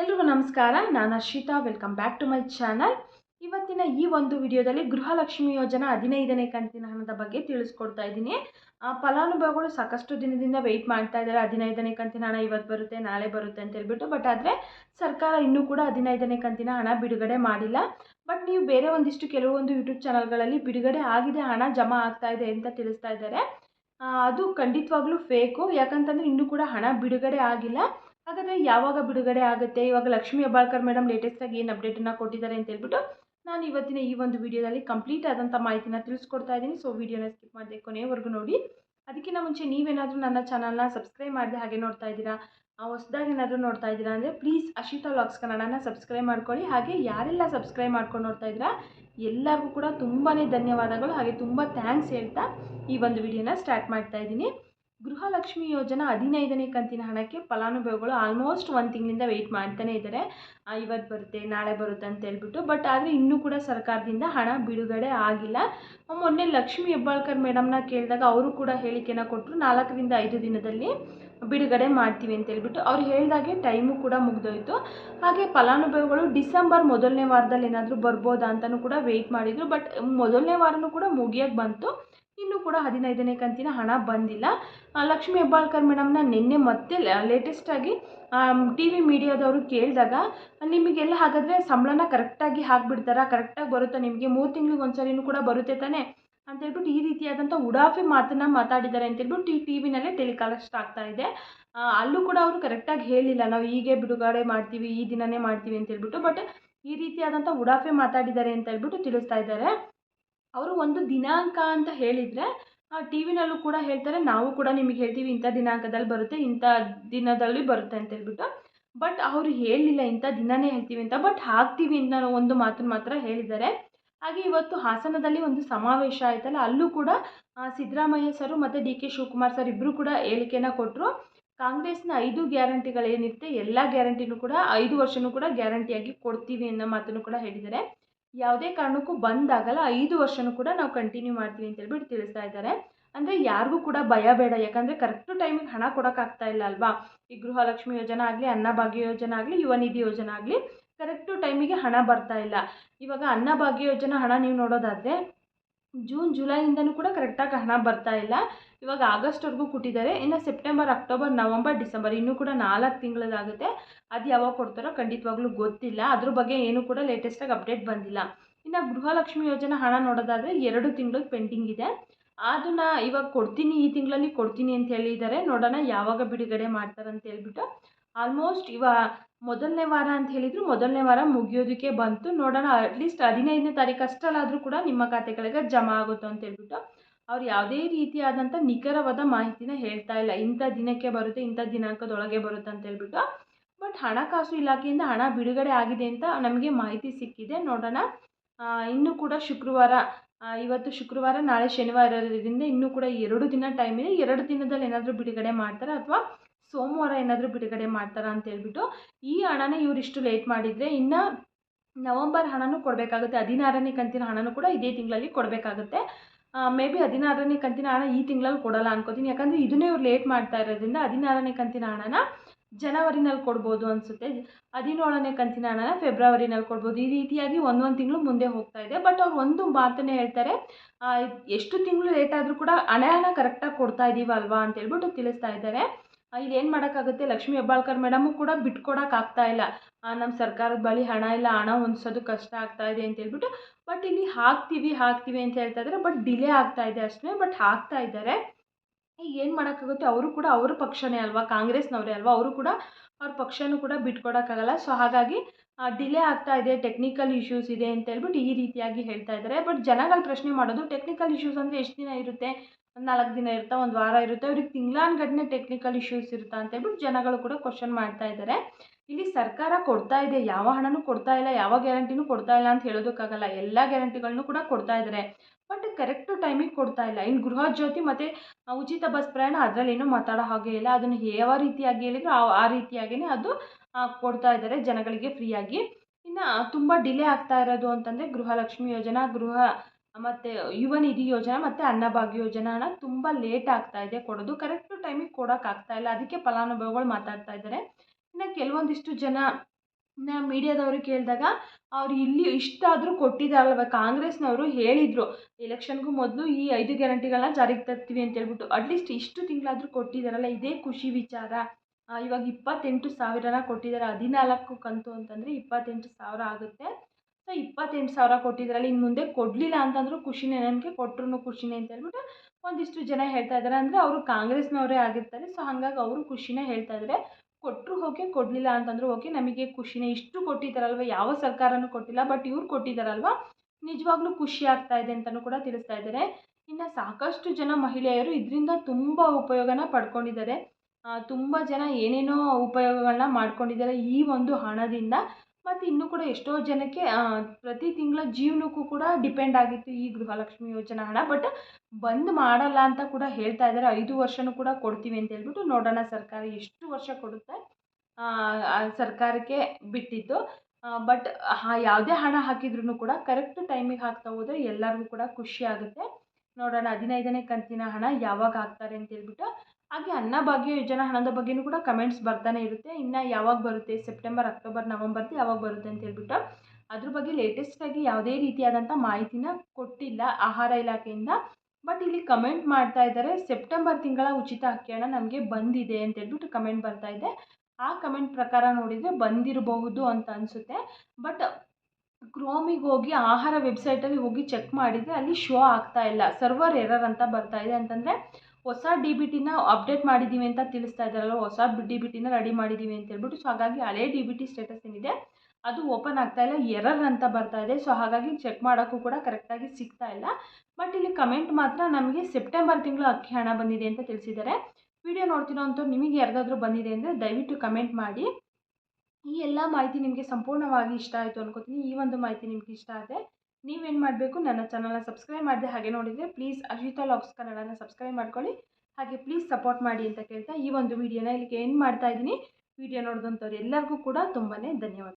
ಎಲ್ರಿಗೂ ನಮಸ್ಕಾರ. ನಾನು Arshita welcome back to my channel ಇವತ್ತಿನ ಈ ಒಂದು ವಿಡಿಯೋದಲ್ಲಿ ಗೃಹಲಕ್ಷ್ಮಿ ಯೋಜನಾ ಹದಿನೈದನೇ ಕಂತಿನ ಹಣದ ಬಗ್ಗೆ ತಿಳಿಸ್ಕೊಡ್ತಾ ಇದ್ದೀನಿ. ಫಲಾನುಭವಿಗಳು ಸಾಕಷ್ಟು ದಿನದಿಂದ ವೆಯ್ಟ್ ಮಾಡ್ತಾ ಇದ್ದಾರೆ. ಹದಿನೈದನೇ ಕಂತಿನ ಹಣ ಇವತ್ತು ಬರುತ್ತೆ, ನಾಳೆ ಬರುತ್ತೆ ಅಂತ ಹೇಳ್ಬಿಟ್ಟು ಬಟ್ ಆದರೆ ಸರ್ಕಾರ ಇನ್ನೂ ಕೂಡ ಹದಿನೈದನೇ ಕಂತಿನ ಹಣ ಬಿಡುಗಡೆ ಮಾಡಿಲ್ಲ. ಬಟ್ ನೀವು ಬೇರೆ ಒಂದಿಷ್ಟು ಕೆಲವೊಂದು ಯೂಟ್ಯೂಬ್ ಚಾನಲ್ಗಳಲ್ಲಿ ಬಿಡುಗಡೆ ಆಗಿದೆ, ಹಣ ಜಮಾ ಆಗ್ತಾ ಇದೆ ಅಂತ ತಿಳಿಸ್ತಾ ಇದ್ದಾರೆ. ಅದು ಖಂಡಿತವಾಗ್ಲೂ ಫೇಕು ಯಾಕಂತಂದರೆ ಇನ್ನೂ ಕೂಡ ಹಣ ಬಿಡುಗಡೆ ಆಗಿಲ್ಲ. ಹಾಗಾದರೆ ಯಾವಾಗ ಬಿಡುಗಡೆ ಆಗುತ್ತೆ? ಇವಾಗ ಲಕ್ಷ್ಮೀ ಹೆಬ್ಬಾಳ್ಕರ್ ಮೇಡಮ್ ಲೇಟೆಸ್ಟಾಗಿ ಏನು ಅಪ್ಡೇಟನ್ನು ಕೊಟ್ಟಿದ್ದಾರೆ ಅಂತ ಹೇಳ್ಬಿಟ್ಟು ನಾನು ಇವತ್ತಿನ ಈ ಒಂದು ವಿಡಿಯೋದಲ್ಲಿ ಕಂಪ್ಲೀಟ್ ಆದಂಥ ಮಾಹಿತಿನ ತಿಳಿಸ್ಕೊಡ್ತಾ ಇದ್ದೀನಿ. ಸೊ ವಿಡಿಯೋನ ಸ್ಕಿಪ್ ಮಾಡಿದೆ ಕೊನೆವರೆಗೂ ನೋಡಿ. ಅದಕ್ಕಿಂತ ಮುಂಚೆ ನೀವೇನಾದರೂ ನನ್ನ ಚಾನಲ್ನ ಸಬ್ಸ್ಕ್ರೈಬ್ ಮಾಡಿದೆ ಹಾಗೆ ನೋಡ್ತಾ ಇದ್ದೀರಾ? ಹೊಸದಾಗಿ ಏನಾದರೂ ನೋಡ್ತಾ ಇದ್ದೀರಾ ಅಂದರೆ ಪ್ಲೀಸ್ ಅಶಿತಾ ವ್ಲಾಗ್ಸ್ ಕನ್ನಡನ ಸಬ್ಸ್ಕ್ರೈಬ್ ಮಾಡ್ಕೊಳ್ಳಿ. ಹಾಗೆ ಯಾರೆಲ್ಲ ಸಬ್ಸ್ಕ್ರೈಬ್ ಮಾಡ್ಕೊಂಡು ನೋಡ್ತಾ ಇದ್ದೀರಾ? ಎಲ್ಲರಿಗೂ ಕೂಡ ತುಂಬಾ ಧನ್ಯವಾದಗಳು. ಹಾಗೆ ತುಂಬ ಥ್ಯಾಂಕ್ಸ್ ಹೇಳ್ತಾ ಈ ಒಂದು ವಿಡಿಯೋನ ಸ್ಟಾರ್ಟ್ ಮಾಡ್ತಾ ಇದ್ದೀನಿ. ಗೃಹಲಕ್ಷ್ಮಿ ಯೋಜನಾ ಹದಿನೈದನೇ ಕಂತಿನ ಹಣಕ್ಕೆ ಫಲಾನುಭವಿಗಳು ಆಲ್ಮೋಸ್ಟ್ ಒಂದು ತಿಂಗಳಿಂದ ವೆಯ್ಟ್ ಮಾಡ್ತಾನೆ ಇದ್ದಾರೆ. ಇವತ್ತು ಬರುತ್ತೆ, ನಾಳೆ ಬರುತ್ತೆ ಅಂತ ಹೇಳ್ಬಿಟ್ಟು ಬಟ್ ಆದರೆ ಇನ್ನೂ ಕೂಡ ಸರ್ಕಾರದಿಂದ ಹಣ ಬಿಡುಗಡೆ ಆಗಿಲ್ಲ. ಮೊನ್ನೆ ಲಕ್ಷ್ಮಿ ಹೆಬ್ಬಾಳ್ಕರ್ ಮೇಡಮ್ನ ಕೇಳಿದಾಗ ಅವರು ಕೂಡ ಹೇಳಿಕೆನ ಕೊಟ್ಟರು ನಾಲ್ಕರಿಂದ ಐದು ದಿನದಲ್ಲಿ ಬಿಡುಗಡೆ ಮಾಡ್ತೀವಿ ಅಂತ ಹೇಳ್ಬಿಟ್ಟು. ಅವ್ರು ಹೇಳಿದಾಗೆ ಟೈಮು ಕೂಡ ಮುಗ್ದೋಯ್ತು. ಹಾಗೆ ಫಲಾನುಭವಿಗಳು ಡಿಸೆಂಬರ್ ಮೊದಲನೇ ವಾರದಲ್ಲಿ ಏನಾದರೂ ಬರ್ಬೋದಾ ಅಂತಲೂ ಕೂಡ ವೆಯ್ಟ್ ಮಾಡಿದರು ಬಟ್ ಮೊದಲನೇ ವಾರನೂ ಕೂಡ ಮುಗಿಯೋಕ್ಕೆ ಬಂತು. ಕೂಡ ಹದಿನೈದನೇ ಕಂತಿನ ಹಣ ಬಂದಿಲ್ಲ. ಲಕ್ಷ್ಮೀ ಹೆಬ್ಬಾಳ್ಕರ್ ಮೇಡಮ್ನ ನಿನ್ನೆ ಮತ್ತೆ ಲೇಟೆಸ್ಟಾಗಿ ಟಿ ವಿ ಮೀಡಿಯಾದವರು ಕೇಳಿದಾಗ, ನಿಮಗೆಲ್ಲ ಹಾಗಾದರೆ ಸಂಬಳನ ಕರೆಕ್ಟಾಗಿ ಹಾಕ್ಬಿಡ್ತಾರಾ? ಕರೆಕ್ಟಾಗಿ ಬರುತ್ತಾ ನಿಮಗೆ? ಮೂರು ತಿಂಗಳಿಗೆ ಒಂದ್ಸರಿನೂ ಕೂಡ ಬರುತ್ತೆ ತಾನೇ? ಅಂತ ಹೇಳ್ಬಿಟ್ಟು ಈ ರೀತಿಯಾದಂಥ ಉಡಾಫಿ ಮಾತನ್ನು ಮಾತಾಡಿದ್ದಾರೆ ಅಂತ ಹೇಳ್ಬಿಟ್ಟು ಈ ಟಿ ವಿನಲ್ಲೇ ಟೆಲಿಕಾಸ್ಟ್ ಆಗ್ತಾ ಇದೆ. ಅಲ್ಲೂ ಕೂಡ ಅವರು ಕರೆಕ್ಟಾಗಿ ಹೇಳಿಲ್ಲ. ನಾವು ಹೀಗೆ ಬಿಡುಗಡೆ ಮಾಡ್ತೀವಿ, ಈ ದಿನನೇ ಮಾಡ್ತೀವಿ ಅಂತ ಹೇಳ್ಬಿಟ್ಟು. ಬಟ್ ಈ ರೀತಿಯಾದಂಥ ಉಡಾಫೆ ಮಾತಾಡಿದ್ದಾರೆ ಅಂತ ಹೇಳ್ಬಿಟ್ಟು ತಿಳಿಸ್ತಾ ಇದ್ದಾರೆ. ಅವರು ಒಂದು ದಿನಾಂಕ ಅಂತ ಹೇಳಿದರೆ ಟಿ ವಿನಲ್ಲೂ ಕೂಡ ಹೇಳ್ತಾರೆ, ನಾವು ಕೂಡ ನಿಮಗೆ ಹೇಳ್ತೀವಿ, ಇಂಥ ದಿನಾಂಕದಲ್ಲಿ ಬರುತ್ತೆ, ಇಂಥ ದಿನದಲ್ಲಿ ಬರುತ್ತೆ ಅಂತ ಹೇಳ್ಬಿಟ್ಟು. ಬಟ್ ಅವರು ಹೇಳಿಲ್ಲ, ಇಂಥ ದಿನನೇ ಹೇಳ್ತೀವಿ ಅಂತ. ಬಟ್ ಹಾಕ್ತೀವಿ ಅಂತ ಒಂದು ಮಾತನ್ನು ಮಾತ್ರ ಹೇಳಿದ್ದಾರೆ. ಹಾಗೆ ಇವತ್ತು ಹಾಸನದಲ್ಲಿ ಒಂದು ಸಮಾವೇಶ ಆಯ್ತಲ್ಲ, ಅಲ್ಲೂ ಕೂಡ ಸಿದ್ದರಾಮಯ್ಯ ಸರು ಮತ್ತು ಡಿ ಕೆ ಶಿವಕುಮಾರ್ ಸರ್ ಇಬ್ಬರು ಕೂಡ ಹೇಳಿಕೆನ ಕೊಟ್ಟರು ಕಾಂಗ್ರೆಸ್ನ ಐದು ಗ್ಯಾರಂಟಿಗಳೇನಿರುತ್ತೆ, ಎಲ್ಲ ಗ್ಯಾರಂಟಿನೂ ಕೂಡ ಐದು ವರ್ಷನೂ ಕೂಡ ಗ್ಯಾರಂಟಿಯಾಗಿ ಕೊಡ್ತೀವಿ ಅನ್ನೋ ಮಾತನ್ನು ಕೂಡ ಹೇಳಿದ್ದಾರೆ. ಯಾವುದೇ ಕಾರಣಕ್ಕೂ ಬಂದಾಗಲ್ಲ, ಐದು ವರ್ಷನೂ ಕೂಡ ನಾವು ಕಂಟಿನ್ಯೂ ಮಾಡ್ತೀವಿ ಅಂತ ಹೇಳ್ಬಿಟ್ಟು ತಿಳಿಸ್ತಾ ಇದ್ದಾರೆ. ಅಂದರೆ ಯಾರಿಗೂ ಕೂಡ ಭಯ ಬೇಡ, ಯಾಕಂದರೆ ಕರೆಕ್ಟು ಟೈಮಿಗೆ ಹಣ ಕೊಡೋಕ್ಕಾಗ್ತಾ ಇಲ್ಲ ಅಲ್ವಾ? ಈ ಗೃಹಲಕ್ಷ್ಮಿ ಯೋಜನೆ ಆಗಲಿ ಅನ್ನಭಾಗ್ಯ ಯೋಜನೆ ಆಗಲಿ, ಯುವ ನಿಧಿ ಯೋಜನೆ ಆಗಲಿ ಕರೆಕ್ಟು ಟೈಮಿಗೆ ಹಣ ಬರ್ತಾ ಇಲ್ಲ. ಇವಾಗ ಅನ್ನಭಾಗ್ಯ ಯೋಜನೆ ಹಣ ನೀವು ನೋಡೋದಾದರೆ ಜೂನ್ ಜುಲೈಯಿಂದನೂ ಕೂಡ ಕರೆಕ್ಟಾಗಿ ಹಣ ಬರ್ತಾ ಇಲ್ಲ. ಇವಾಗ ಆಗಸ್ಟ್ವರೆಗೂ ಕೊಟ್ಟಿದ್ದಾರೆ. ಇನ್ನು ಸೆಪ್ಟೆಂಬರ್, ಅಕ್ಟೋಬರ್, ನವಂಬರ್, ಡಿಸೆಂಬರ್ ಇನ್ನೂ ಕೂಡ ನಾಲ್ಕು ತಿಂಗಳದಾಗುತ್ತೆ ಅದು ಯಾವಾಗ ಕೊಡ್ತಾರೋ ಖಂಡಿತವಾಗ್ಲೂ ಗೊತ್ತಿಲ್ಲ. ಅದ್ರ ಬಗ್ಗೆ ಏನೂ ಕೂಡ ಲೇಟೆಸ್ಟಾಗಿ ಅಪ್ಡೇಟ್ ಬಂದಿಲ್ಲ. ಇನ್ನು ಗೃಹಲಕ್ಷ್ಮಿ ಯೋಜನೆ ಹಣ ನೋಡೋದಾದರೆ ಎರಡು ತಿಂಗಳು ಪೆಂಡಿಂಗ್ ಇದೆ. ಅದನ್ನು ಇವಾಗ ಕೊಡ್ತೀನಿ, ಈ ತಿಂಗಳಲ್ಲಿ ಕೊಡ್ತೀನಿ ಅಂತ ಹೇಳಿದ್ದಾರೆ. ನೋಡೋಣ ಯಾವಾಗ ಬಿಡುಗಡೆ ಮಾಡ್ತಾರೆ ಅಂತ ಹೇಳ್ಬಿಟ್ಟು ಆಲ್ಮೋಸ್ಟ್ ಇವ ಮೊದಲನೇ ವಾರ ಅಂತ ಹೇಳಿದ್ರು, ಮೊದಲನೇ ವಾರ ಮುಗಿಯೋದಕ್ಕೆ ಬಂತು. ನೋಡೋಣ ಅಟ್ಲೀಸ್ಟ್ ಹದಿನೈದನೇ ತಾರೀಕು ಅಷ್ಟರಲ್ಲಾದರೂ ಕೂಡ ನಿಮ್ಮ ಖಾತೆಗಳಿಗೆ ಜಮಾ ಆಗುತ್ತೋ ಅಂತ ಹೇಳ್ಬಿಟ್ಟು ಅವ್ರು ಯಾವುದೇ ರೀತಿಯಾದಂಥ ನಿಖರವಾದ ಮಾಹಿತಿನ ಹೇಳ್ತಾ ಇಲ್ಲ. ಇಂಥ ದಿನಕ್ಕೆ ಬರುತ್ತೆ, ಇಂಥ ದಿನಾಂಕದೊಳಗೆ ಬರುತ್ತೆ ಅಂತ ಹೇಳ್ಬಿಟ್ಟು. ಬಟ್ ಹಣಕಾಸು ಇಲಾಖೆಯಿಂದ ಹಣ ಬಿಡುಗಡೆ ಆಗಿದೆ ಅಂತ ನಮಗೆ ಮಾಹಿತಿ ಸಿಕ್ಕಿದೆ. ನೋಡೋಣ. ಇನ್ನೂ ಕೂಡ ಶುಕ್ರವಾರ ಇವತ್ತು ಶುಕ್ರವಾರ, ನಾಳೆ ಶನಿವಾರ ಇರೋದ್ರಿಂದ ಇನ್ನೂ ಕೂಡ ಎರಡು ದಿನ ಟೈಮ್ ಇದೆ. ಎರಡು ದಿನದಲ್ಲಿ ಏನಾದರೂ ಬಿಡುಗಡೆ ಮಾಡ್ತಾರೆ ಅಥವಾ ಸೋಮವಾರ ಏನಾದರೂ ಬಿಡುಗಡೆ ಮಾಡ್ತಾರಾ ಅಂತ ಹೇಳ್ಬಿಟ್ಟು, ಈ ಹಣನ ಇವರಿಷ್ಟು ಲೇಟ್ ಮಾಡಿದರೆ ಇನ್ನು ನವಂಬರ್ ಹಣನೂ ಕೊಡಬೇಕಾಗುತ್ತೆ, ಹದಿನಾರನೇ ಕಂತಿನ ಹಣನೂ ಕೂಡ ಇದೇ ತಿಂಗಳಲ್ಲಿ ಕೊಡಬೇಕಾಗುತ್ತೆ. ಮೇ ಬಿ ಹದಿನಾರನೇ ಕಂತಿನ ಹಣ ಈ ತಿಂಗಳಲ್ಲಿ ಕೊಡಲ್ಲ ಅನ್ಕೋತೀನಿ, ಯಾಕಂದರೆ ಇದನ್ನೇ ಇವ್ರು ಲೇಟ್ ಮಾಡ್ತಾ ಇರೋದ್ರಿಂದ ಹದಿನಾರನೇ ಕಂತಿನ ಹಣನ ಜನವರಿನಲ್ಲಿ ಕೊಡ್ಬೋದು ಅನಿಸುತ್ತೆ. ಹದಿನೇಳನೇ ಕಂತಿನ ಹಣನ ಫೆಬ್ರವರಿನಲ್ಲಿ ಕೊಡ್ಬೋದು. ಈ ರೀತಿಯಾಗಿ ಒಂದೊಂದು ತಿಂಗಳು ಮುಂದೆ ಹೋಗ್ತಾ ಇದೆ. ಬಟ್ ಅವ್ರು ಒಂದು ಮಾತನ್ನೇ ಹೇಳ್ತಾರೆ ಎಷ್ಟು ತಿಂಗಳು ಲೇಟ್ ಆದರೂ ಕೂಡ ಹಣ ಕರೆಕ್ಟಾಗಿ ಕೊಡ್ತಾ ಇದ್ದೀವಲ್ವಾ ಅಂತ ಹೇಳ್ಬಿಟ್ಟು ತಿಳಿಸ್ತಾ ಇದ್ದಾರೆ. ಆ, ಇಲ್ಲಿ ಏನು ಮಾಡೋಕ್ಕಾಗುತ್ತೆ? ಲಕ್ಷ್ಮಿ ಹೆಬ್ಬಾಳ್ಕರ್ ಮೇಡಮು ಕೂಡ ಬಿಟ್ಕೊಡಕ್ಕೆ ಆಗ್ತಾ ಇಲ್ಲ. ನಮ್ಮ ಸರ್ಕಾರದ ಬಳಿ ಹಣ ಇಲ್ಲ ಹಣ ಹೊಂದಿಸೋದು ಕಷ್ಟ ಆಗ್ತಾ ಇದೆ ಅಂತ ಹೇಳ್ಬಿಟ್ಟು ಬಟ್ ಇಲ್ಲಿ ಹಾಕ್ತೀವಿ ಹಾಕ್ತೀವಿ ಅಂತ ಹೇಳ್ತಾ ಇದ್ದಾರೆ ಬಟ್ ಡಿಲೇ ಆಗ್ತಾ ಇದೆ ಅಷ್ಟೇ ಬಟ್ ಹಾಕ್ತಾ ಇದ್ದಾರೆ ಏನು ಮಾಡೋಕ್ಕಾಗುತ್ತೆ? ಅವರು ಕೂಡ ಅವ್ರ ಪಕ್ಷನೇ ಅಲ್ವಾ? ಕಾಂಗ್ರೆಸ್ನವರೇ ಅಲ್ವಾ? ಅವರು ಕೂಡ ಅವ್ರ ಪಕ್ಷನೂ ಕೂಡ ಬಿಟ್ಕೊಡೋಕ್ಕಾಗಲ್ಲ ಸೊ ಹಾಗಾಗಿ ಡಿಲೇ ಆಗ್ತಾ ಇದೆ ಟೆಕ್ನಿಕಲ್ ಇಶ್ಯೂಸ್ ಇದೆ ಅಂತ ಹೇಳ್ಬಿಟ್ಟು ಈ ರೀತಿಯಾಗಿ ಹೇಳ್ತಾ ಇದ್ದಾರೆ. ಬಟ್ ಜನಗಳು ಪ್ರಶ್ನೆ ಮಾಡೋದು ಟೆಕ್ನಿಕಲ್ ಇಶ್ಯೂಸ್ ಅಂದರೆ ಎಷ್ಟು ದಿನ ಇರುತ್ತೆ? ಒಂದು ನಾಲ್ಕು ದಿನ ಇರುತ್ತಾ? ಒಂದು ವಾರ ಇರುತ್ತೆ? ಅವ್ರಿಗೆ ತಿಂಗಳಾನ್ಗಟ್ಟಲೆ ಟೆಕ್ನಿಕಲ್ ಇಶ್ಯೂಸ್ ಇರುತ್ತಾ ಅಂತ ಹೇಳ್ಬಿಟ್ಟು ಜನಗಳು ಕೂಡ ಕ್ವಶನ್ ಮಾಡ್ತಾ ಇದ್ದಾರೆ. ಇಲ್ಲಿ ಸರ್ಕಾರ ಕೊಡ್ತಾ ಇದೆ, ಯಾವ ಹಣನೂ ಕೊಡ್ತಾ ಇಲ್ಲ, ಯಾವ ಗ್ಯಾರಂಟಿನೂ ಕೊಡ್ತಾ ಇಲ್ಲ ಅಂತ ಹೇಳೋದಕ್ಕಾಗಲ್ಲ. ಎಲ್ಲ ಗ್ಯಾರಂಟಿಗಳನ್ನೂ ಕೂಡ ಕೊಡ್ತಾ ಇದ್ದಾರೆ. ಬಟ್ ಕರೆಕ್ಟು ಟೈಮಿಗೆ ಕೊಡ್ತಾ ಇಲ್ಲ. ಇನ್ನು ಗೃಹ ಜ್ಯೋತಿ ಮತ್ತು ಉಚಿತ ಬಸ್ ಪ್ರಯಾಣ ಅದರಲ್ಲಿ ಏನೂ ಮಾತಾಡೋ ಹಾಗೆ ಇಲ್ಲ. ಅದನ್ನು ಯಾವ ರೀತಿಯಾಗಿ ಹೇಳಿದ್ರು ಆ ರೀತಿಯಾಗಿಯೇ ಅದು ಕೊಡ್ತಾ ಇದ್ದಾರೆ ಜನಗಳಿಗೆ ಫ್ರೀಯಾಗಿ ಇನ್ನು ತುಂಬ ಡಿಲೇ ಆಗ್ತಾ ಇರೋದು ಅಂತಂದರೆ ಗೃಹಲಕ್ಷ್ಮಿ ಯೋಜನಾ, ಗೃಹ, ಮತ್ತು ಯುವ ನಿಧಿ ಯೋಜನೆ, ಮತ್ತು ಅನ್ನಭಾಗ್ಯ ಯೋಜನಾನ ತುಂಬ ಲೇಟ್ ಆಗ್ತಾ ಇದೆ ಕೊಡೋದು. ಕರೆಕ್ಟು ಟೈಮಿಗೆ ಕೊಡೋಕ್ಕಾಗ್ತಾ ಇಲ್ಲ. ಅದಕ್ಕೆ ಫಲಾನುಭವಿಗಳು ಮಾತಾಡ್ತಾ ಇದ್ದಾರೆ. ಇನ್ನು ಕೆಲವೊಂದಿಷ್ಟು ಜನ ಮೀಡಿಯಾದವರು ಕೇಳಿದಾಗ ಅವ್ರು ಇಲ್ಲಿ ಇಷ್ಟಾದರೂ ಕೊಟ್ಟಿದ್ದಾರಲ್ವ? ಕಾಂಗ್ರೆಸ್ನವರು ಹೇಳಿದರು ಎಲೆಕ್ಷನ್ಗೂ ಮೊದಲು ಈ ಐದು ಗ್ಯಾರಂಟಿಗಳನ್ನ ಜಾರಿಗೆ ತರ್ತೀವಿ ಅಂತ ಹೇಳ್ಬಿಟ್ಟು. ಅಟ್ಲೀಸ್ಟ್ ಇಷ್ಟು ತಿಂಗಳಾದರೂ ಕೊಟ್ಟಿದ್ದಾರಲ್ಲ? ಇದೇ ಖುಷಿ ವಿಚಾರ. ಇವಾಗ ಇಪ್ಪತ್ತೆಂಟು ಸಾವಿರನ ಕೊಟ್ಟಿದ್ದಾರೆ. ಹದಿನಾಲ್ಕು ಕಂತು ಅಂತಂದರೆ ಇಪ್ಪತ್ತೆಂಟು ಸಾವಿರ ಆಗುತ್ತೆ. ಸೊ ಇಪ್ಪತ್ತೆಂಟು ಸಾವಿರ ಕೊಟ್ಟಿದ್ರಲ್ಲಿ ಇನ್ನು ಮುಂದೆ ಕೊಡಲಿಲ್ಲ ಅಂತಂದರೂ ಖುಷಿನೇ, ನನಗೆ ಕೊಟ್ಟರು ಖುಷಿನೇ ಅಂತ ಹೇಳ್ಬಿಟ್ಟು ಒಂದಿಷ್ಟು ಜನ ಹೇಳ್ತಾ ಇದ್ದಾರೆ. ಅಂದರೆ ಅವರು ಕಾಂಗ್ರೆಸ್ನವರೇ ಆಗಿರ್ತಾರೆ. ಸೊ ಹಾಗಾಗಿ ಅವರು ಖುಷಿನೇ ಹೇಳ್ತಾ ಇದ್ದಾರೆ. ಕೊಟ್ಟರು ಓಕೆ, ಕೊಡಲಿಲ್ಲ ಅಂತಂದರೂ ಓಕೆ, ನಮಗೆ ಖುಷಿನೇ. ಇಷ್ಟು ಕೊಟ್ಟಿದ್ದಾರಲ್ವ? ಯಾವ ಸರ್ಕಾರನೂ ಕೊಟ್ಟಿಲ್ಲ ಬಟ್ ಇವ್ರು ಕೊಟ್ಟಿದ್ದಾರಲ್ವ? ನಿಜವಾಗ್ಲೂ ಖುಷಿ ಆಗ್ತಾ ಇದೆ ಅಂತಲೂ ಕೂಡ ತಿಳಿಸ್ತಾ ಇದ್ದಾರೆ. ಇನ್ನು ಸಾಕಷ್ಟು ಜನ ಮಹಿಳೆಯರು ಇದರಿಂದ ತುಂಬ ಉಪಯೋಗನ ಪಡ್ಕೊಂಡಿದ್ದಾರೆ. ತುಂಬ ಜನ ಏನೇನೋ ಉಪಯೋಗಗಳನ್ನ ಮಾಡ್ಕೊಂಡಿದ್ದಾರೆ ಈ ಒಂದು ಹಣದಿಂದ. ಮತ್ತು ಇನ್ನೂ ಕೂಡ ಎಷ್ಟೋ ಜನಕ್ಕೆ ಪ್ರತಿ ತಿಂಗಳ ಜೀವನಕ್ಕೂ ಕೂಡ ಡಿಪೆಂಡ್ ಆಗಿತ್ತು ಈ ಗೃಹಲಕ್ಷ್ಮಿ ಯೋಜನಾ ಹಣ. ಬಟ್ ಬಂದ್ ಮಾಡಲ್ಲ ಅಂತ ಕೂಡ ಹೇಳ್ತಾ ಇದ್ದಾರೆ. ಐದು ವರ್ಷವೂ ಕೂಡ ಕೊಡ್ತೀವಿ ಅಂತ ಹೇಳ್ಬಿಟ್ಟು ನೋಡೋಣ ಸರ್ಕಾರ ಎಷ್ಟು ವರ್ಷ ಕೊಡುತ್ತೆ. ಸರ್ಕಾರಕ್ಕೆ ಬಿಟ್ಟಿದ್ದು ಬಟ್ ಯಾವುದೇ ಹಣ ಹಾಕಿದ್ರೂ ಕೂಡ ಕರೆಕ್ಟ್ ಟೈಮಿಗೆ ಹಾಕ್ತಾ ಹೋದರೆ ಎಲ್ಲರಿಗೂ ಕೂಡ ಖುಷಿ ಆಗುತ್ತೆ. ನೋಡೋಣ, ಹದಿನೈದನೇ ಕಂತಿನ ಹಣ ಯಾವಾಗ ಹಾಕ್ತಾರೆ ಅಂತ ಹೇಳ್ಬಿಟ್ಟು ಹಾಗೆ ಅನ್ನಭಾಗ್ಯ ಯೋಜನಾ ಹಣದ ಬಗ್ಗೆಯೂ ಕೂಡ ಕಮೆಂಟ್ಸ್ ಬರ್ತಾನೆ ಇರುತ್ತೆ. ಇನ್ನು ಯಾವಾಗ ಬರುತ್ತೆ? ಸೆಪ್ಟೆಂಬರ್ ಅಕ್ಟೋಬರ್ ನವಂಬರ್ದು ಯಾವಾಗ ಬರುತ್ತೆ ಅಂತ ಹೇಳ್ಬಿಟ್ಟು. ಅದ್ರ ಬಗ್ಗೆ ಲೇಟೆಸ್ಟಾಗಿ ಯಾವುದೇ ರೀತಿಯಾದಂಥ ಮಾಹಿತಿನ ಕೊಟ್ಟಿಲ್ಲ ಆಹಾರ ಇಲಾಖೆಯಿಂದ. ಬಟ್ ಇಲ್ಲಿ ಕಮೆಂಟ್ ಮಾಡ್ತಾ ಇದ್ದಾರೆ ಸೆಪ್ಟೆಂಬರ್ ತಿಂಗಳ ಉಚಿತ ಅಕ್ಕಿ ಹಣ ನಮಗೆ ಬಂದಿದೆ ಅಂತ ಹೇಳ್ಬಿಟ್ಟು ಕಮೆಂಟ್ ಬರ್ತಾ ಇದೆ. ಆ ಕಮೆಂಟ್ ಪ್ರಕಾರ ನೋಡಿದರೆ ಬಂದಿರಬಹುದು ಅಂತ ಅನಿಸುತ್ತೆ. ಬಟ್ ಕ್ರೋಮಿಗೆ ಹೋಗಿ ಆಹಾರ ವೆಬ್ಸೈಟಲ್ಲಿ ಹೋಗಿ ಚೆಕ್ ಮಾಡಿದರೆ ಅಲ್ಲಿ ಶೋ ಆಗ್ತಾ ಇಲ್ಲ. ಸರ್ವರ್ ಎರರ್ ಅಂತ ಬರ್ತಾ ಇದೆ ಅಂತಂದರೆ ಹೊಸ ಡಿ ಬಿ ಟಿನ ಅಪ್ಡೇಟ್ ಮಾಡಿದ್ದೀವಿ ಅಂತ ತಿಳಿಸ್ತಾ ಇದ್ದಾರಲ್ಲ ಹೊಸ ಡಿ ಬಿ ಟಿನ ರೆಡಿ ಮಾಡಿದ್ದೀವಿ ಅಂತ ಹೇಳ್ಬಿಟ್ಟು ಸೊ ಹಾಗಾಗಿ ಹಳೆ ಡಿ ಬಿ ಟಿ ಸ್ಟೇಟಸ್ ಏನಿದೆ, ಅದು ಓಪನ್ ಆಗ್ತಾ ಇಲ್ಲ ಎರರ್ ಅಂತ ಬರ್ತಾ ಇದೆ. ಸೊ ಹಾಗಾಗಿ ಚೆಕ್ ಮಾಡೋಕ್ಕೂ ಕೂಡ ಕರೆಕ್ಟಾಗಿ ಸಿಗ್ತಾ ಇಲ್ಲ. ಬಟ್ ಇಲ್ಲಿ ಕಮೆಂಟ್ ಮಾತ್ರ ನಮಗೆ ಸೆಪ್ಟೆಂಬರ್ ತಿಂಗಳು ಅಕ್ಕಿ ಹಣ ಬಂದಿದೆ ಅಂತ ತಿಳಿಸಿದ್ದಾರೆ. ವಿಡಿಯೋ ನೋಡ್ತಿರೋ ಅಂಥವ್ರು ನಿಮಗೆ ಯಾರಿಗಾದ್ರೂ ಬಂದಿದೆ ಅಂದರೆ ದಯವಿಟ್ಟು ಕಮೆಂಟ್ ಮಾಡಿ. ಈ ಎಲ್ಲ ಮಾಹಿತಿ ನಿಮಗೆ ಸಂಪೂರ್ಣವಾಗಿ ಇಷ್ಟ ಆಯಿತು ಅನ್ಕೋತೀನಿ. ಈ ಒಂದು ಮಾಹಿತಿ ನಿಮ್ಗೆ ಇಷ್ಟ ಆದರೆ ನೀವೇನು ಮಾಡಬೇಕು ನನ್ನ ಚಾನಲ್ನ ಸಬ್ಸ್ಕ್ರೈಬ್ ಮಾಡಿದೆ ಹಾಗೆ ನೋಡಿದರೆ ಪ್ಲೀಸ್ ಅಜಿತಾ ಲಾಗ್ಸ್ ಕನ್ನಡನ ಸಬ್ಸ್ಕ್ರೈಬ್ ಮಾಡ್ಕೊಳ್ಳಿ. ಹಾಗೆ ಪ್ಲೀಸ್ ಸಪೋರ್ಟ್ ಮಾಡಿ ಅಂತ ಕೇಳ್ತಾ ಈ ಒಂದು ವಿಡಿಯೋನ ಇಲ್ಲಿಗೆ ಏನು ಮಾಡ್ತಾ ಇದ್ದೀನಿ. ವಿಡಿಯೋ ನೋಡಿದಂಥವ್ರು ಎಲ್ಲರಿಗೂ ಕೂಡ ತುಂಬಾ ಧನ್ಯವಾದ.